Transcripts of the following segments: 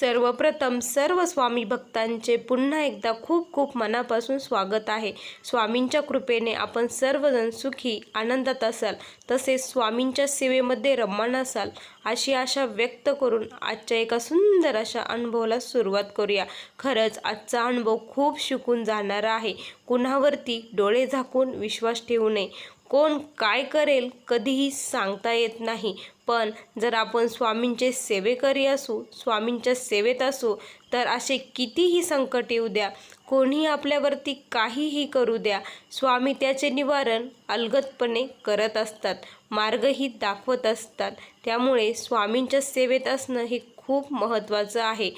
सर्वप्रथम सर्व स्वामी भक्तांचे पुन्हा एकदा खूप खूप मनापासून स्वागत आहे. स्वामींच्या कृपेने आपण सर्वजण सुखी आनंदात असाल. तसेच स्वामींच्या सेवेमध्ये रममाण असाल अशी आशा व्यक्त करून आजच्या एका सुंदर अशा अनुभवाला सुरुवात करूया. खरंच आजचा अनुभव खूप शिकून जाणारा आहे. कुणावरती डोळे झाकून विश्वास ठेवू नये. कोण काय करेल कधीही सांगता येत नाही. पण जर आपण स्वामींचे सेवेकरी असू स्वामींच्या सेवेत असू तर असे कितीही संकट येऊ द्या कोणीही आपल्यावरती काहीही करू द्या स्वामी त्याचे निवारण अलगदपणे करत असतात मार्गही दाखवत असतात. त्यामुळे स्वामींच्या सेवेत असणं हे खूप महत्त्वाचं आहे.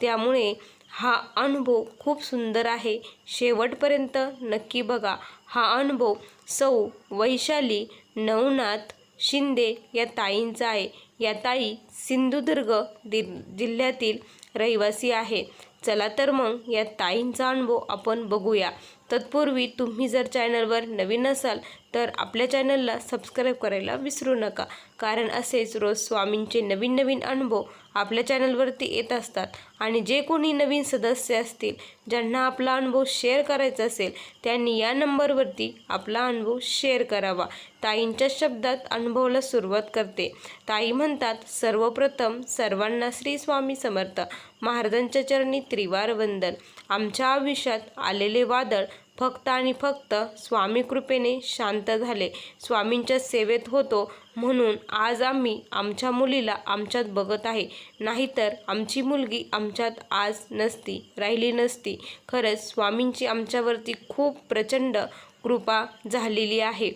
त्यामुळे हा अनुभव खूप सुंदर आहे. शेवटपर्यंत नक्की बघा. हा अनुभव सौ वैशाली नवनाथ शिंदे या ताईंचा आहे. या ताई सिंधुदुर्ग दि जिल्ह्यातील रहिवासी आहे. चला तर मग या ताईंचा अनुभव आपण बघूया. तत्पूर्वी तुम्ही जर चॅनलवर नवीन असाल तर आपल्या चॅनलला सबस्क्राईब करायला विसरू नका. कारण असेच रोज स्वामींचे नवीन नवीन अनुभव आपल्या चॅनलवरती येत असतात आणि जे कोणी नवीन सदस्य असतील ज्यांना आपला अनुभव शेअर करायचा असेल त्यांनी या नंबरवरती आपला अनुभव शेअर करावा. ताईंच्या शब्दात अनुभवाला सुरुवात करते. ताई म्हणतात सर्वप्रथम सर्वांना श्री स्वामी समर्थ. महाराजांच्या चरणी त्रिवार वंदन. आमच्या आयुष्यात आलेले वादळ फक्त आणि फक्त स्वामी कृपेने शांत झाले. स्वामींच्या सेवेत होतो म्हणून आज आम्ही आमच्या मुलीला आमच्यात बघत आहे. नाहीतर आमची मुलगी आमच्यात आज नसती राहिली नसती. खरंच स्वामींची आमच्यावरती खूप प्रचंड कृपा झालेली आहे.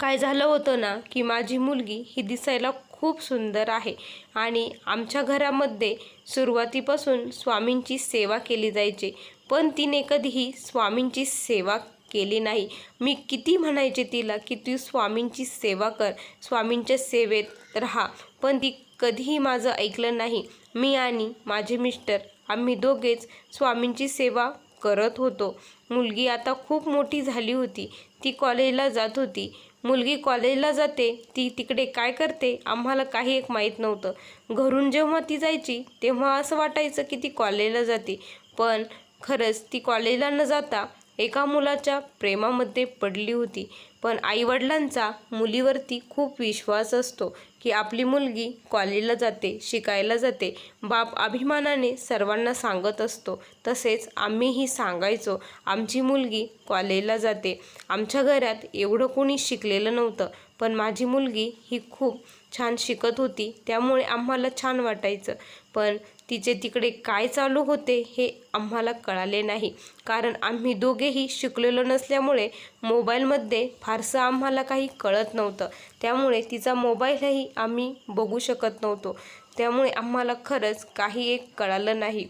काय झालं होतं ना की माझी मुलगी ही दिसायला खूप सुंदर आहे. आणि आमच्या घरामध्ये सुरुवातीपासून स्वामींची सेवा केली जायची पण तिने कधीही स्वामींची सेवा केली नाही. मी किती म्हणायचे तिला की तू स्वामींची सेवा कर स्वामींच्या सेवेत राहा पण ती कधीही माझं ऐकलं नाही. मी आणि माझे मिस्टर आम्ही दोघेच स्वामींची सेवा करत होतो. मुलगी आता खूप मोठी झाली होती. ती कॉलेजला जात होती. मुलगी कॉलेजला जाते. ती तिकडे काय करते? आम्हाला काही एक माहीत नव्हतं. घरून जेव्हा ती जायची तेव्हा असं वाटायचं की ती कॉलेजला जाते. पण खरंच ती कॉलेजला न जाता एका मुलाच्या प्रेमामध्ये पडली होती. पण आईवडिलांचा मुलीवरती खूप विश्वास असतो की आपली मुलगी कॉलेजला जाते शिकायला जाते. बाप अभिमानाने सर्वांना सांगत असतो. तसेच आम्हीही सांगायचो आमची मुलगी कॉलेजला जाते. आमच्या घरात एवढं कोणी शिकलेलं नव्हतं. पण माझी मुलगी ही खूप छान शिकत होती. त्यामुळे आम्हाला छान वाटायचं. पण तिचे तिकडे काय चालू होते हे आम्हाला कळाले नाही. कारण आम्ही दोघेही शिकलेलो नसल्यामुळे मोबाईलमध्ये फारसं आम्हाला काही कळत नव्हतं. त्यामुळे तिचा मोबाईलही आम्ही बघू शकत नव्हतो. त्यामुळे आम्हाला खरंच काही एक कळालं नाही.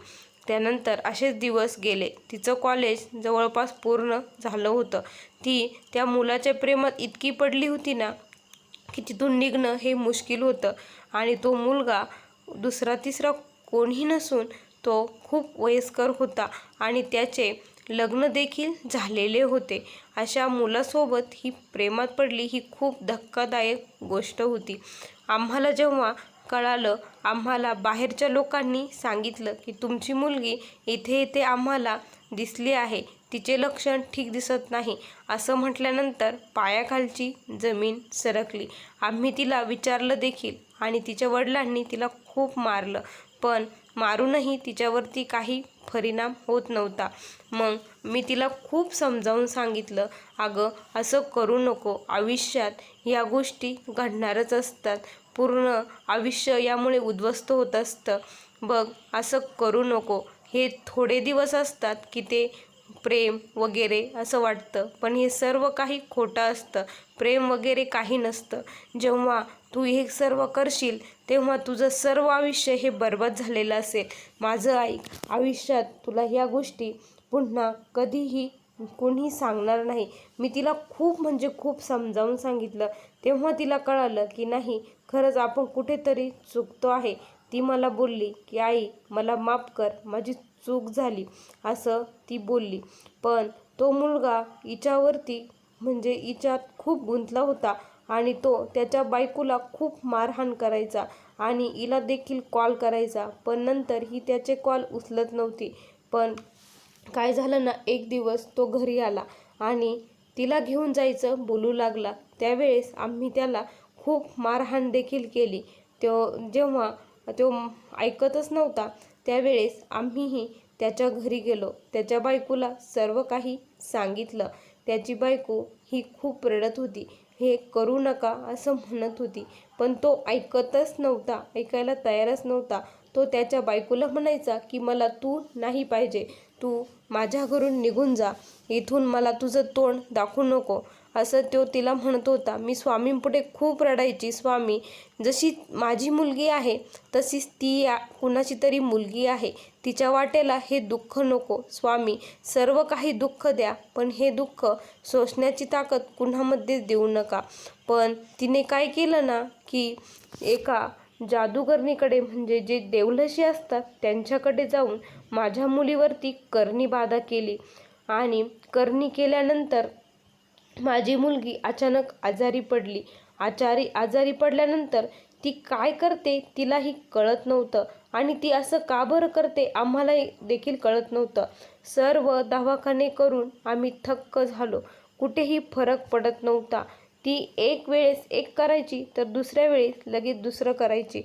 त्यानंतर असेच दिवस गेले. तिचं कॉलेज जवळपास पूर्ण झालं होतं. ती त्या मुलाच्या प्रेमात इतकी पडली होती ना की तिथून निघणं हे मुश्किल होतं. आणि तो मुलगा दुसरा तिसरा कोणी नसून तो खूप वयस्कर होता आणि त्याचे लग्न देखील झालेले होते. अशा मुलासोबत ही प्रेमात पडली ही खूप धक्कादायक गोष्ट होती. आम्हाला जेव्हा कळालं आम्हाला बाहेरच्या लोकांनी सांगितलं की तुमची मुलगी इथे इथे आम्हाला दिसली आहे तिचे लक्षण ठीक दिसत नाही असं म्हटल्यानंतर पायाखालची जमीन सरकली. आम्ही तिला विचारलं देखील आणि तिच्या वडिलांनी तिला खूप मारलं. पण मारूनही तिच्यावरती काही परिणाम होत नव्हता. मग मी तिला खूप समजावून सांगितलं अगं असं करू नको. आयुष्यात या गोष्टी घडणारच असतात. पूर्ण आयुष्य यामुळे उद्ध्वस्त होत असतं. बघ असं करू नको. हे थोडे दिवस असतात की ते प्रेम वगैरे असं वाटतं पण हे सर्व काही खोटं असतं. प्रेम वगैरे काही नसतं. जेव्हा तू हे सर्व करशील तेव्हा तुझं सर्व आयुष्य हे बरबाद झालेलं असेल. माझं आई आयुष्यात तुला ह्या गोष्टी पुन्हा कधीही कोणीही सांगणार नाही. मी तिला खूप म्हणजे खूप समजावून सांगितलं. तेव्हा तिला कळालं की नाही खरंच आपण कुठेतरी चुकतो आहे. ती मला बोलली की आई मला माफ कर माझी चूक झाली असं ती बोलली. पण तो मुलगा हिच्यावरती म्हणजे हिच्यात खूप गुंतला होता. आणि तो त्याच्या बायकोला खूप मारहाण करायचा आणि हिला देखील कॉल करायचा. पण नंतर ही त्याचे कॉल उचलत नव्हती. पण काय झालं ना एक दिवस तो घरी आला आणि तिला घेऊन जायचं बोलू लागला. त्यावेळेस आम्ही त्याला खूप मारहाण देखील केली. तो जेव्हा तो ऐकतच नव्हता त्यावेळेस आम्हीही त्याच्या घरी गेलो. त्याच्या बायकोला सर्व काही सांगितलं. त्याची बायको ही खूप रडत होती. हे करू नका असं म्हणत होती. पण तो ऐकतच नव्हता ऐकायला तयारच नव्हता. तो त्याच्या बायकोला म्हणायचा की मला तू नाही पाहिजे. तू माझ्या घरून निघून जा. इथून मला तुझं तोंड दाखवू नको. असं तो तिला म्हणत होता. मी स्वामींपुढे खूप रडायची स्वामी. जशी माझी मुलगी आहे तशीच ती या कुणाची तरी मुलगी आहे. तिच्या वाटेला हे दुःख नको स्वामी. सर्व काही दुःख द्या पण हे दुःख सोसण्याची ताकद कुणामध्येच देऊ नका. पण तिने काय केलं ना की एका जादूगरणीकडे म्हणजे जे देवलशी असतात त्यांच्याकडे जाऊन माझ्या मुलीवरती करणी बाधा केली. आणि करणी केल्यानंतर माझी मुलगी अचानक आजारी पडली. आचारी आजारी पडल्यानंतर ती काय करते तिलाही कळत नव्हतं. आणि ती असं का बरं करते आम्हालाही देखील कळत नव्हतं. सर्व दवाखाने करून आम्ही थक्क झालो. कुठेही फरक पडत नव्हता. ती एक वेळेस एक करायची तर दुसऱ्या वेळेस लगेच दुसरं करायची.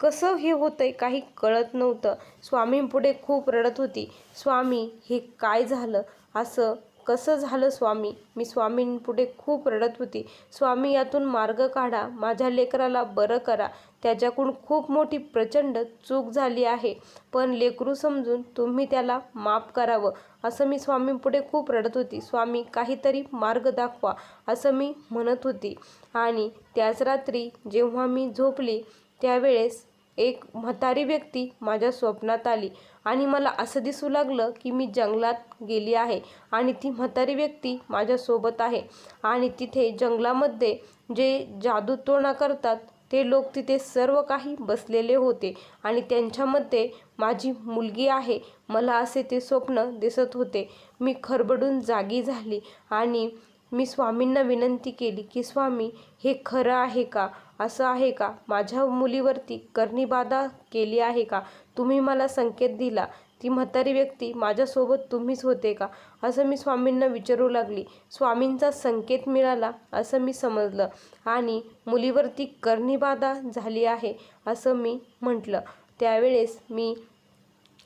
कसं हे होतंय काही कळत नव्हतं. स्वामींपुढे खूप रडत होती. स्वामी हे काय झालं? असं कसं झालं स्वामी? मी स्वामींपुढे खूप रडत होती. स्वामी यातून मार्ग काढा. माझ्या लेकराला बरं करा. त्याच्याकडून खूप मोठी प्रचंड चूक झाली आहे. पण लेकरू समजून तुम्ही त्याला माफ करावं. असं मी स्वामींपुढे खूप रडत होती. स्वामी काहीतरी मार्ग दाखवा असं मी म्हणत होती. आणि त्याच रात्री जेव्हा मी झोपली त्यावेळेस एक म्हातारी व्यक्ती माझ्या स्वप्नात आली. आणि मला असं दिसू लागलं की मी जंगलात गेली आहे आणि ती म्हातारी व्यक्ती माझ्यासोबत आहे. आणि तिथे जंगलामध्ये जे जादूटोणा करतात ते लोक तिथे सर्व काही बसलेले होते आणि त्यांच्यामध्ये माझी मुलगी आहे. मला असे ते स्वप्न दिसत होते. मी खरबडून जागी झाली आणि मी स्वामींना विनंती केली की स्वामी हे खरं आहे का? असं आहे का? माझ्या मुलीवरती कर्णीबाधा केली आहे का? तुम्ही मला संकेत दिला ती म्हातारी व्यक्ती माझ्यासोबत तुम्हीच होते का? असं मी स्वामींना विचारू लागली. स्वामींचा संकेत मिळाला असं मी समजलं. आणि मुलीवरती कर्णीबाधा झाली आहे असं मी म्हटलं. त्यावेळेस मी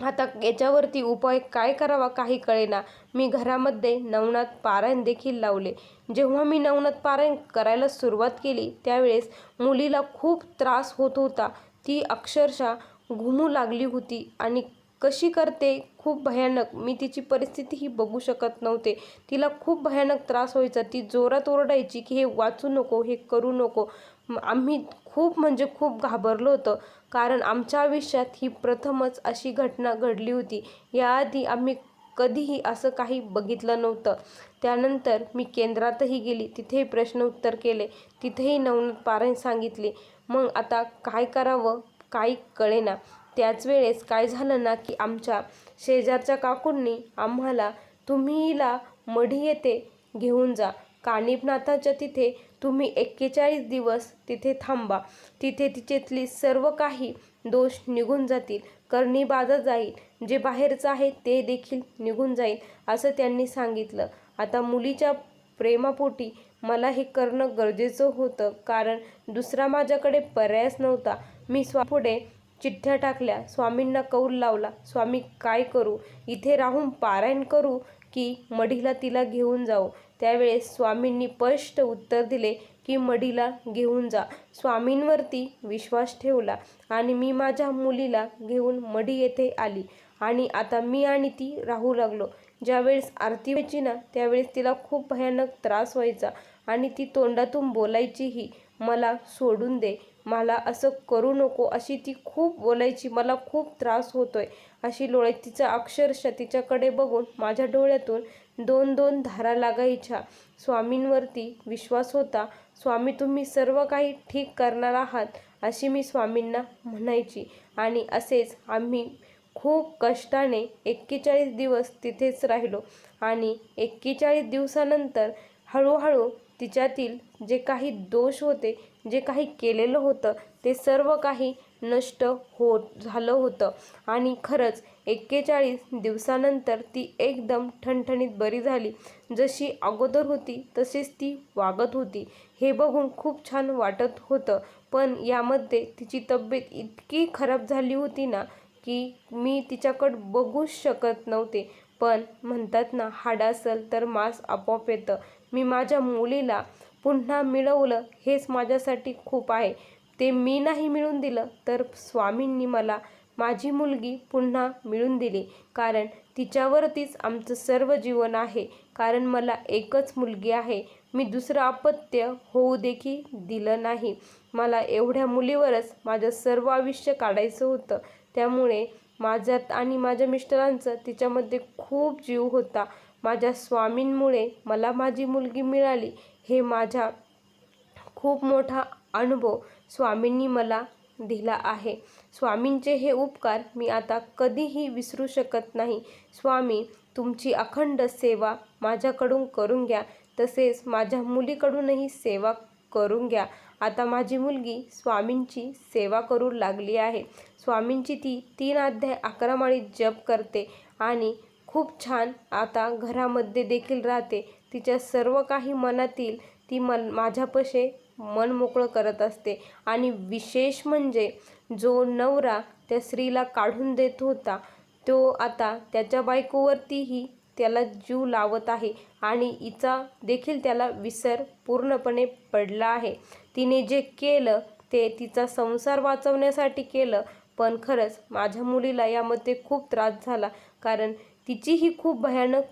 आता याच्यावरती उपाय काय करावा काही कळेना. मी घरामध्ये नवनाथ पारायण देखील लावले. जेव्हा मी नवनाथ पारायण करायला सुरुवात केली त्यावेळेस मुलीला खूप त्रास होत होता. ती अक्षरशः घुमू लागली होती आणि कशी करते? खूप भयानक. मी तिची परिस्थितीही बघू शकत नव्हते. तिला खूप भयानक त्रास व्हायचा. ती जोरात ओरडायची की हे वाचू नको हे करू नको. आम्ही खूप म्हणजे खूप घाबरलो होतं. कारण आमच्या आयुष्यात ही प्रथमच अशी घटना घडली होती. याआधी आम्ही कधीही असं काही बघितलं नव्हतं. त्यानंतर मी केंद्रातही गेली. तिथेही प्रश्न उत्तर केले. तिथेही नवनाथ पारायण सांगितले. मग आता काय करावं? काही कळेना त्याच वेळेस काय झालं ना की आमच्या शेजारच्या काकूंनी आम्हाला तुम्ही हिला मढी येते घेऊन जा. कानिपनाथाच्या तिथे तुम्ही एक्केचाळीस दिवस तिथे थांबा. तिथे तिचेतली सर्व काही दोष निघून जातील. करणी बाजा जाईल. जे बाहेरचं आहे ते देखील निघून जाईल असं त्यांनी सांगितलं. आता मुलीच्या प्रेमापोटी मला हे करणं गरजेचं होतं. कारण दुसरा माझ्याकडे पर्यायच नव्हता. मी स्वापुढे चिठ्ठ्या टाकल्या. स्वामींना कौल लावला. स्वामी काय करू? इथे राहून पारायण करू की मढीला तिला घेऊन जाऊ? त्यावेळेस स्वामींनी स्पष्ट उत्तर दिले की मढीला घेऊन जा. स्वामींवरती विश्वास ठेवला आणि मी माझ्या मुलीला घेऊन मढी येथे आली आणि आता मी आणि ती राहू लागलो. ज्यावेळेस आरती व्हायची ना त्यावेळेस तिला खूप भयानक त्रास व्हायचा आणि ती तोंडातून बोलायचीही मला सोडून दे. मला असं करू नको अशी ती खूप बोलायची. मला खूप त्रास होतोय. अशी लोळायची तिचं अक्षरशः तिच्याकडे बघून माझ्या डोळ्यातून दोन दोन धारा लागायच्या. स्वामींवरती विश्वास होता. स्वामी तुम्ही सर्व काही ठीक करणार आहात अशी मी स्वामींना म्हणायची. आणि असेच आम्ही खूप कष्टाने एक्केचाळीस दिवस तिथेच राहिलो. आणि एक्केचाळीस दिवसानंतर हळूहळू तिच्यातील जे काही दोष होते जे काही केलेलं होतं ते सर्व काही नष्ट होत झालं होतं. आणि खरंच एक्केचाळीस दिवसानंतर ती एकदम ठणठणीत बरी झाली. जशी अगोदर होती तशीच ती वागत होती. हे बघून खूप छान वाटत होतं. पण यामध्ये तिची तब्येत इतकी खराब झाली होती ना की मी तिच्याकडं बघूच शकत नव्हते. पण म्हणतात ना हाड असेल तर मांस आपोआप येतं. मी माझ्या मुलीला पुन्हा मिळवलं हेच माझ्यासाठी खूप आहे. ते मी नाही मिळून दिलं तर स्वामींनी मला माझी मुलगी पुन्हा मिळून दिली. कारण तिच्यावरतीच आमचं सर्व जीवन आहे. कारण मला एकच मुलगी आहे. मी दुसरं अपत्य होऊ देखील दिलं नाही. मला एवढ्या मुलीवरच माझं सर्व आयुष्य काढायचं होतं. त्यामुळे माझ्यात आणि माझ्या मिस्टरांचं तिच्यामध्ये खूप जीव होता. माझ्या स्वामींमुळे मला माझी मुलगी मिळाली. हे माझ्या खूप मोठा अनुभव स्वामींनी मला दिला आहे. स्वामींचे हे उपकार मी आता कधीही विसरू शकत नाही. स्वामी तुमची अखंड सेवा माझ्याकडून करून घ्या. तसेच माझ्या मुलीकडूनही सेवा करून घ्या. आता माझी मुलगी स्वामींची सेवा करू लागली आहे. स्वामींची ती तीन अध्याय अकरा माळी जप करते आणि खूप छान आता घरामध्ये देखील राहते. तिच्या सर्व काही मनातील ती मन माझ्यापाशी मन मोकळं करत असते. आणि विशेष म्हणजे जो नवरा त्या स्त्रीला काढून देत होता तो आता त्याच्या बायकोवरतीही त्याला जीव लावत आहे आणि हिचा देखील त्याला विसर पूर्णपणे पडला आहे. तिने जे केलं ते तिचा संसार वाचवण्यासाठी केलं पण खरंच माझ्या मुलीला यामध्ये खूप त्रास झाला कारण तिचीही खूप भयानक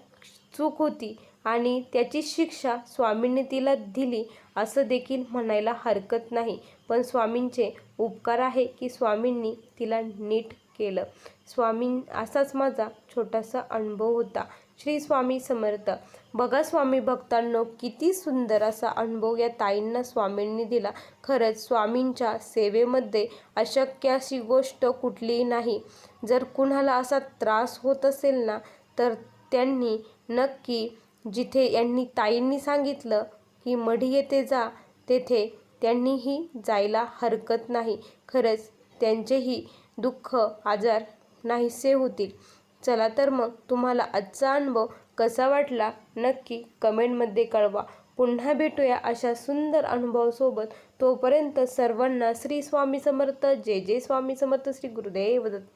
चूक होती. आणि त्याची शिक्षा स्वामींनी तिला दिली असं देखील म्हणायला हरकत नाही. पण स्वामींचे उपकार आहे की स्वामींनी तिला नीट केलं. स्वामी असाच माझा छोटासा अनुभव होता. श्री स्वामी समर्थ. बघा स्वामी भक्तांनो किती सुंदर असा अनुभव या ताईंना स्वामींनी दिला. खरंच स्वामींच्या सेवेमध्ये अशक्य अशी गोष्ट कुठलीही नाही. जर कुणाला असा त्रास होत असेल ना तर त्यांनी नक्की जिथे यांनी ताईंनी सांगितलं की मढी येथे जा तेथे त्यांनीही जायला हरकत नाही. खरंच त्यांचेही दुःख आजार नाहीसे होतील. चला तर मग तुम्हाला आजचा अनुभव कसा वाटला नक्की कमेंटमध्ये कळवा. पुन्हा भेटूया अशा सुंदर अनुभवासोबत. तोपर्यंत सर्वांना श्री स्वामी समर्थ. जय जय स्वामी समर्थ. श्री गुरुदेव दत्त